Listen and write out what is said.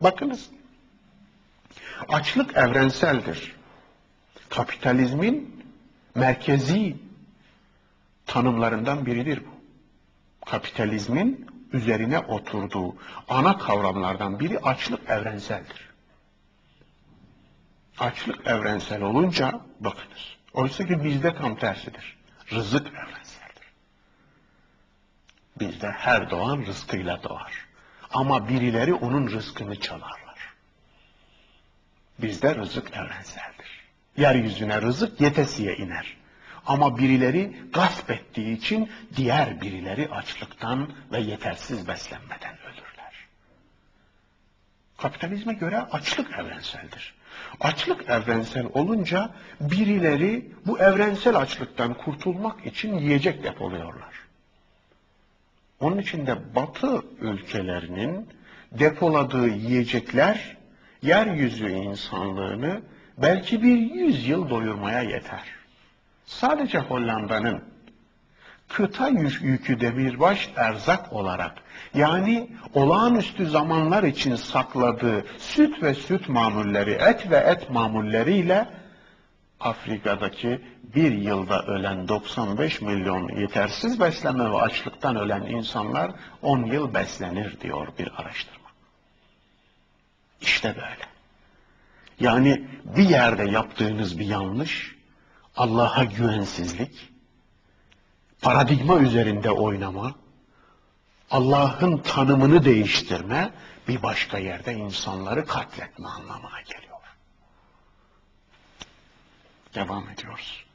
Bakınız. Açlık evrenseldir. Kapitalizmin merkezi tanımlarından biridir bu. Kapitalizmin üzerine oturduğu ana kavramlardan biri açlık evrenseldir. Açlık evrensel olunca bakınız. Oysa ki bizde tam tersidir. Rızık evrenseldir. Bizde her doğan rızkıyla doğar. Ama birileri onun rızkını çalarlar. Bizde rızık evrenseldir. Yeryüzüne rızık yetesiye iner. Ama birileri gasp ettiği için diğer birileri açlıktan ve yetersiz beslenmeden ölürler. Kapitalizme göre açlık evrenseldir. Açlık evrensel olunca birileri bu evrensel açlıktan kurtulmak için yiyecek depoluyorlar. Onun için de Batı ülkelerinin depoladığı yiyecekler yeryüzü insanlığını belki bir yüz yıl doyurmaya yeter. Sadece Hollanda'nın kıta yükü demirbaş erzak olarak yani olağanüstü zamanlar için sakladığı süt ve süt mamulleri, et ve et mamulleriyle Afrika'daki bir yılda ölen 95 milyon yetersiz beslenme ve açlıktan ölen insanlar 10 yıl beslenir diyor bir araştırma. İşte böyle. Yani bir yerde yaptığınız bir yanlış, Allah'a güvensizlik, paradigma üzerinde oynama, Allah'ın tanımını değiştirme, bir başka yerde insanları katletme anlamına geliyor. Devam ediyoruz.